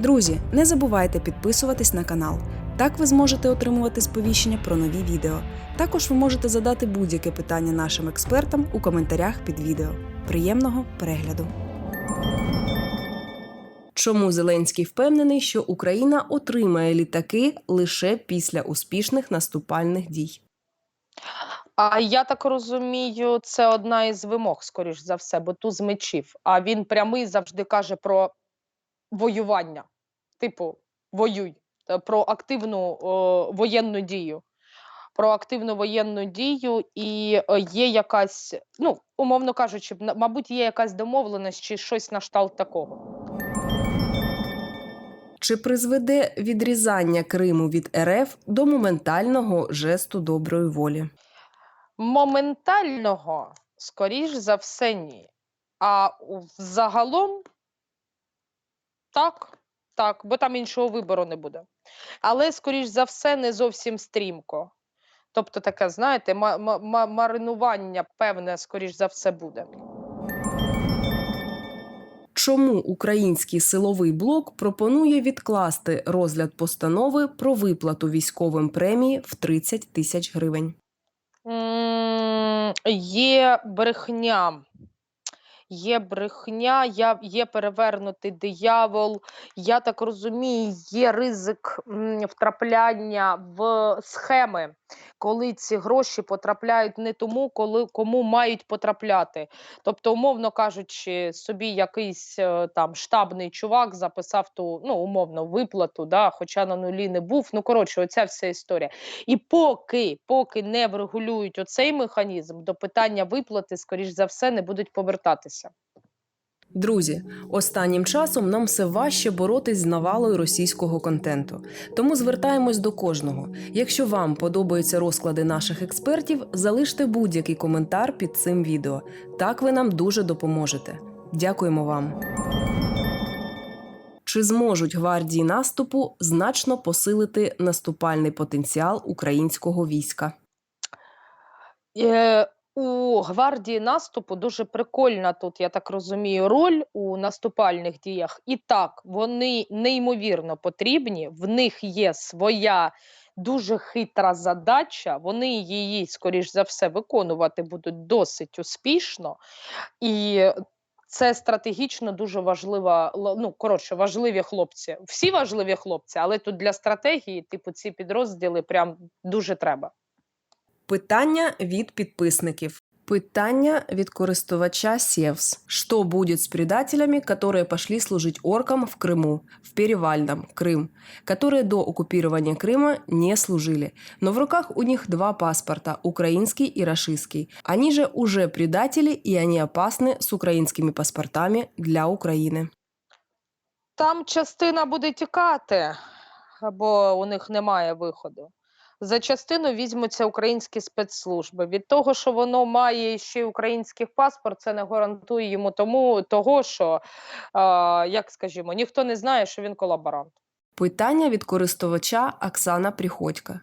Друзі, не забувайте підписуватись на канал. Так ви зможете отримувати сповіщення про нові відео. Також ви можете задати будь-яке питання нашим експертам у коментарях під відео. Приємного перегляду! Чому Зеленський впевнений, що Україна отримає літаки лише після успішних наступальних дій? А я так розумію, це одна із вимог, скоріш за все, бо туз мечів. А він прямий завжди каже про воювання, типу, воюй, про активну о, воєнну дію. Про активну воєнну дію, і е, є якась, ну, умовно кажучи, мабуть, є якась домовленість чи щось на кшталт такого. Чи призведе відрізання Криму від РФ до моментального жесту доброї волі? Моментального, скоріш за все, ні. А взагалом так, так, бо там іншого вибору не буде. Але, скоріш за все, не зовсім стрімко. Тобто, таке, знаєте, ма- ма- ма- маринування певне, скоріш за все, буде. Чому український силовий блок пропонує відкласти розгляд постанови про виплату військовим премії в 30 тисяч гривень? Є брехня. Є брехня, є перевернутий диявол. Я так розумію, є ризик втрапляння в схеми, коли ці гроші потрапляють не тому, коли кому мають потрапляти. Тобто, умовно кажучи, собі якийсь е, там штабний чувак записав ту ну умовно виплату, да, хоча на нулі не був. Ну коротше, оця вся історія. І поки, поки не врегулюють оцей механізм, до питання виплати, скоріш за все, не будуть повертатися. Друзі, останнім часом нам все важче боротись з навалою російського контенту. Тому звертаємось до кожного. Якщо вам подобаються розклади наших експертів, залиште будь-який коментар під цим відео. Так ви нам дуже допоможете. Дякуємо вам. Чи зможуть гвардії наступу значно посилити наступальний потенціал українського війська? Е, у гвардії наступу дуже прикольна тут, я так розумію, роль у наступальних діях. І так, вони неймовірно потрібні, в них є своя дуже хитра задача, вони її, скоріш за все, виконувати будуть досить успішно. І це стратегічно дуже важлива, ну коротше, важливі хлопці. Всі важливі хлопці, але тут для стратегії, типу, ці підрозділи прям дуже треба. Питання від підписників. Питання від користувача Севс. Что будет с предателями, которые пошли служить оркам в Крыму, в Перевальном, Крым, которые до оккупирования Крыма не служили, но в руках у них два паспорта – украинский и рашистский. Они же уже предатели, и они опасны с украинскими паспортами для Украины. Там частина буде тікати, бо у них немає виходу. За частину візьмуться українські спецслужби. Від того, що воно має ще й український паспорт, це не гарантує йому тому того, що, е, як скажімо, ніхто не знає, що він колаборант. Питання від користувача Оксана Приходька.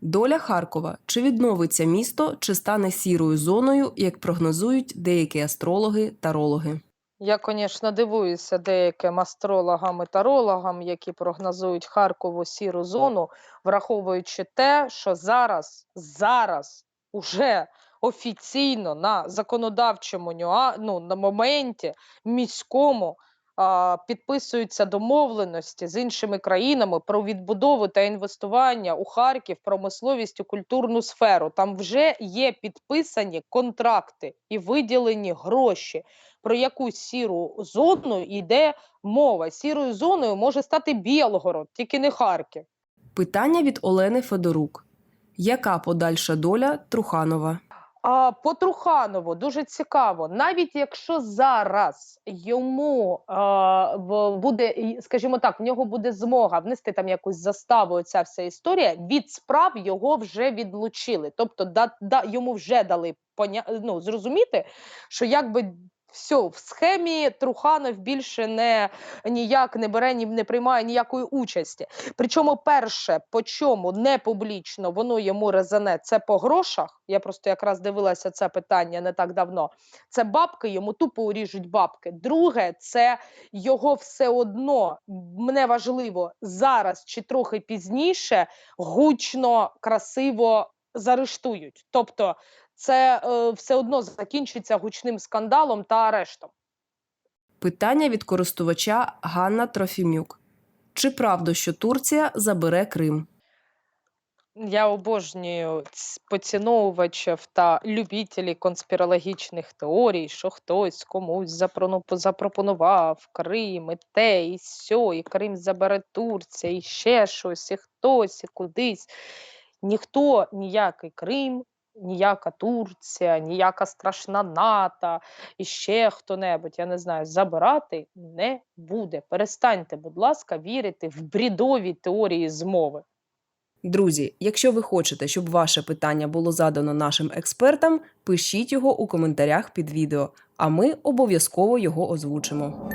Доля Харкова чи відновиться місто, чи стане сірою зоною, як прогнозують деякі астрологи тарологи? Я, звісно, дивуюся деяким астрологам і тарологам, які прогнозують Харкову сіру зону, враховуючи те, що зараз, зараз уже офіційно на законодавчому ну, на моменті міському а, підписуються домовленості з іншими країнами про відбудову та інвестування у Харків, промисловість у культурну сферу. Там вже є підписані контракти і виділені гроші про яку сіру зону йде мова. Сірою зоною може стати Білгород, тільки не Харків. Питання від Олени Федорук. Яка подальша доля Труханова? А по Труханову дуже цікаво, навіть якщо зараз йому а, буде, скажімо так, в нього буде змога внести там якусь заставу, оця вся історія, від справ його вже відлучили. Тобто да, да, йому вже дали поня... ну, зрозуміти, що якби Все, в схемі Труханов більше не ніяк не бере, ні не приймає ніякої участі. Причому перше, по чому не публічно воно йому резане, це по грошах. Я просто якраз дивилася це питання не так давно. Це бабки, йому тупо уріжуть бабки. Друге, це його все одно мене важливо зараз чи трохи пізніше гучно, красиво заарештують. Тобто, це е, все одно закінчиться гучним скандалом та арештом. Питання від користувача Ганна Трофімюк. Чи правда, що Турція забере Крим? Я обожнюю поціновувачів та любителів конспірологічних теорій, що хтось комусь запропонував Крим, і те, і сьо, і Крим забере Турція, і ще щось, і хтось, і кудись. Ніхто ніякий Крим, ніяка Турція, ніяка страшна НАТО, і ще хто-небудь, я не знаю, забирати не буде. Перестаньте, будь ласка, вірити в брідові теорії змови. Друзі, якщо ви хочете, щоб ваше питання було задано нашим експертам, пишіть його у коментарях під відео, а ми обов'язково його озвучимо.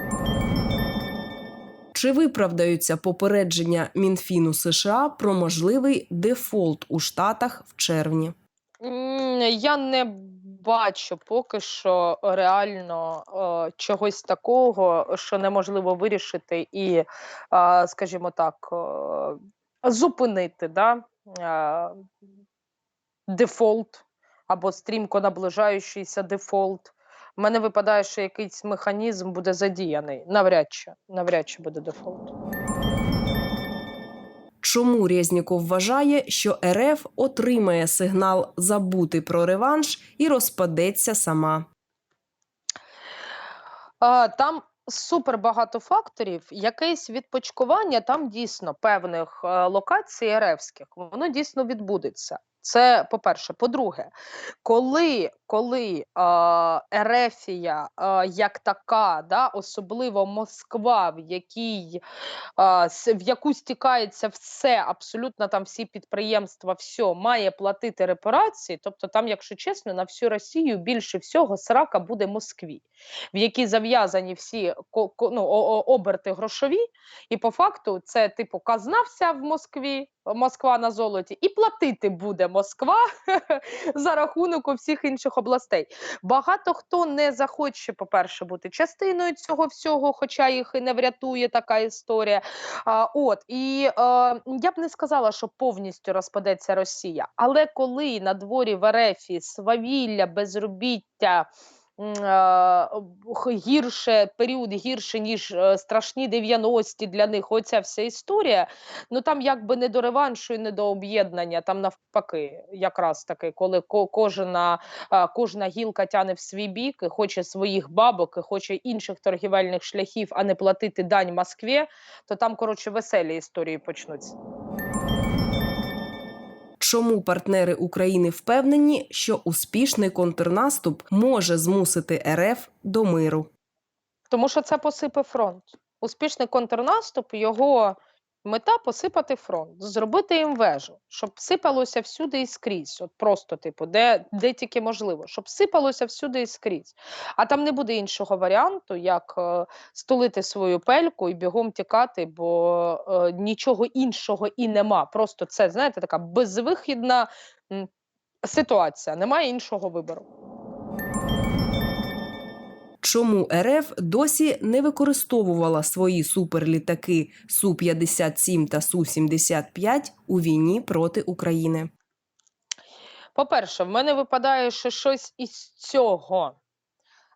Чи виправдаються попередження Мінфіну США про можливий дефолт у Штатах в червні? Я не бачу поки що реально е, чогось такого, що неможливо вирішити і, е, скажімо так, е, зупинити да? е, дефолт або стрімко наближаючийся дефолт. У мене випадає, що якийсь механізм буде задіяний. Навряд чи, навряд чи буде дефолт. Чому Резніков вважає, що РФ отримає сигнал забути про реванш і розпадеться сама? Там супер багато факторів. Якесь відпочкування там дійсно певних е, локацій РФських, воно дійсно відбудеться. Це по-перше. По-друге, коли, коли е, Ерефія е, як така, да, особливо Москва, в якій с- в яку стікається все, абсолютно там всі підприємства, все має платити репарації. Тобто, там, якщо чесно, на всю Росію більше всього срака буде Москві, в якій зав'язані всі ко- ко- ну, оберти грошові, і по факту це типу казна вся в Москві. Москва на золоті, і платити буде Москва за рахунок всіх інших областей. Багато хто не захоче, по-перше, бути частиною цього всього, хоча їх і не врятує така історія. А, от і е, я б не сказала, що повністю розпадеться Росія, але коли на дворі в Ерефі свавілля, безробіття. Гірше період гірше ніж е, страшні 90-ті для них. Оця вся історія. Ну там якби не до реваншу і не до об'єднання. Там навпаки, якраз таки, коли ко- кожна кожна гілка тяне в свій бік і хоче своїх бабок, і хоче інших торгівельних шляхів, а не платити дань Москві, то там, коротше, веселі історії почнуться. Чому партнери України впевнені, що успішний контрнаступ може змусити РФ до миру? Тому що це посипе фронт. Успішний контрнаступ, його мета посипати фронт, зробити їм вежу, щоб сипалося всюди і скрізь. От просто, типу, де, де тільки можливо, щоб сипалося всюди і скрізь. А там не буде іншого варіанту, як е, стулити свою пельку і бігом тікати, бо е, нічого іншого і нема. Просто це, знаєте, така безвихідна ситуація. Немає іншого вибору. Чому РФ досі не використовувала свої суперлітаки Су-57 та Су-75 у війні проти України? По-перше, в мене випадає, що щось із цього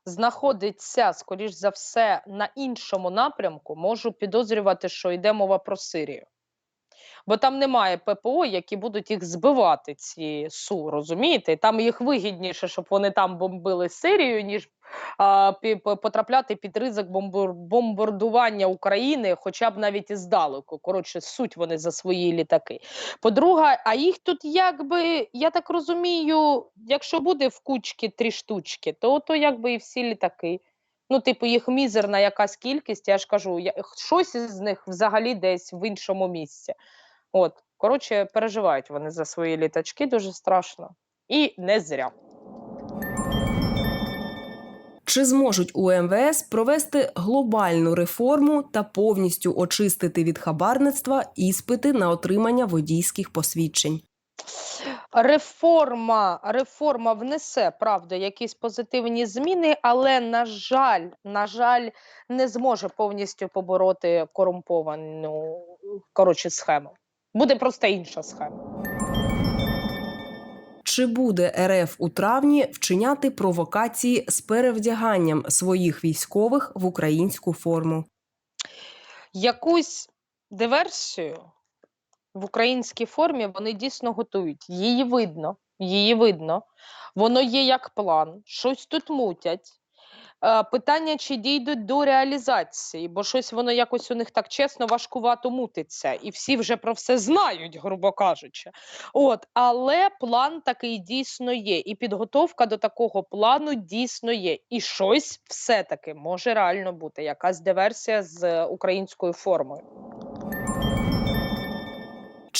знаходиться, скоріш за все, на іншому напрямку. Можу підозрювати, що йде мова про Сирію. Бо там немає ППО, які будуть їх збивати, ці СУ, розумієте? Там їх вигідніше, щоб вони там бомбили Сирію, ніж а, потрапляти під ризик бомбардування України, хоча б навіть іздалеку. Коротше, суть вони за свої літаки. По-друге, а їх тут якби, я так розумію, якщо буде в кучки три штучки, то, то якби і всі літаки. Ну, типу, їх мізерна якась кількість, я ж кажу, я, щось із них взагалі десь в іншому місці. От, коротше, переживають вони за свої літачки дуже страшно. І не зря. Чи зможуть у МВС провести глобальну реформу та повністю очистити від хабарництва іспити на отримання водійських посвідчень? Реформа, реформа внесе правда якісь позитивні зміни, але на жаль, на жаль, не зможе повністю побороти корумповану коротше схему. Буде просто інша схема. Чи буде РФ у травні вчиняти провокації з перевдяганням своїх військових в українську форму? Якусь диверсію в українській формі вони дійсно готують. Її видно, її видно. Воно є як план, щось тут мутять. Е, Питання, чи дійдуть до реалізації, бо щось воно якось у них так чесно важкувато мутиться, і всі вже про все знають, грубо кажучи. От, але план такий дійсно є, і підготовка до такого плану дійсно є. І щось все-таки може реально бути, якась диверсія з українською формою.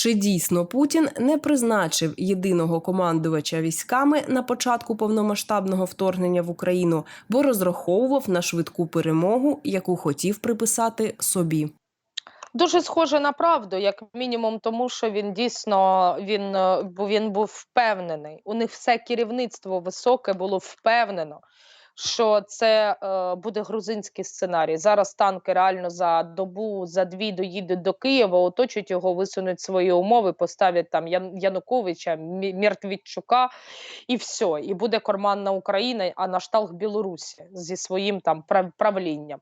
Чи дійсно Путін не призначив єдиного командувача військами на початку повномасштабного вторгнення в Україну, бо розраховував на швидку перемогу, яку хотів приписати собі? Дуже схоже на правду, як мінімум, тому що він дійсно він, е, він був впевнений. У них все керівництво високе було впевнено, що це е, буде грузинський сценарій. Зараз танки реально за добу, за дві доїдуть до Києва, оточать його, висунуть свої умови, поставлять там Ян- Януковича, Мертвічука, і все. І буде карманна Україна, а на шталх Білорусі зі своїм там прав- правлінням.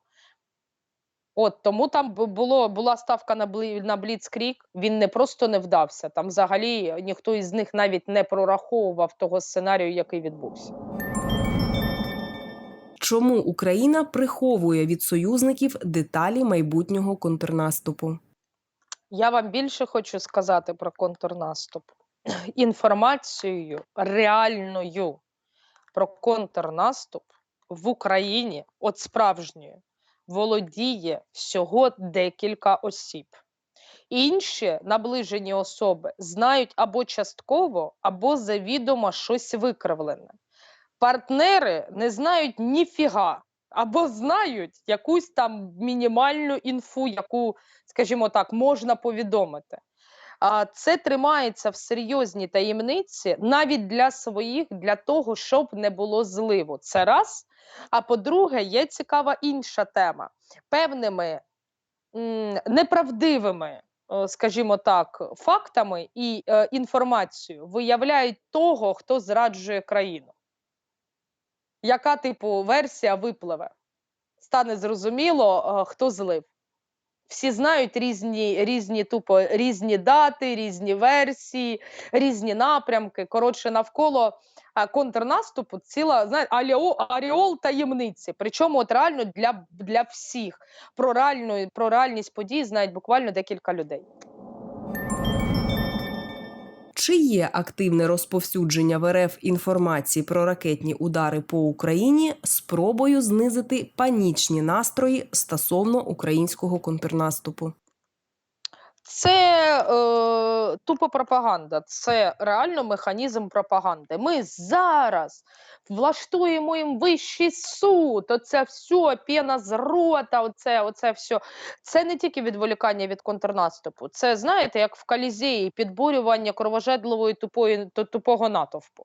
От тому там було була ставка на блі, на Бліцкрік. Він не просто не вдався. Там взагалі ніхто із них навіть не прораховував того сценарію, який відбувся. Чому Україна приховує від союзників деталі майбутнього контрнаступу? Я вам більше хочу сказати про контрнаступ. Інформацією реальною про контрнаступ в Україні, от справжньої, володіє всього декілька осіб. Інші наближені особи знають або частково, або завідомо щось викривлене. Партнери не знають ніфіга, або знають якусь там мінімальну інфу, яку, скажімо так, можна повідомити. А це тримається в серйозній таємниці навіть для своїх, для того, щоб не було зливу. Це раз. А по-друге, є цікава інша тема. Певними неправдивими, е, скажімо так, фактами і е, інформацією виявляють того, хто зраджує країну. Яка типу версія випливе? Стане зрозуміло, е, хто злив. Всі знають різні, різні тупо різні дати, різні версії, різні напрямки. Коротше, навколо контрнаступу ціла знаєте, аріол таємниці. Причому от реально для, для всіх про реальну про реальність подій знають буквально декілька людей. Чи є активне розповсюдження в РФ інформації про ракетні удари по Україні спробою знизити панічні настрої стосовно українського контрнаступу? Це е, тупо пропаганда, це реально механізм пропаганди. Ми зараз влаштуємо їм вищий суд. Оце все, пена з рота, оце, оце все. Це не тільки відволікання від контрнаступу. Це знаєте, як в Калізеї підбурювання кровожедливої тупої тупого натовпу.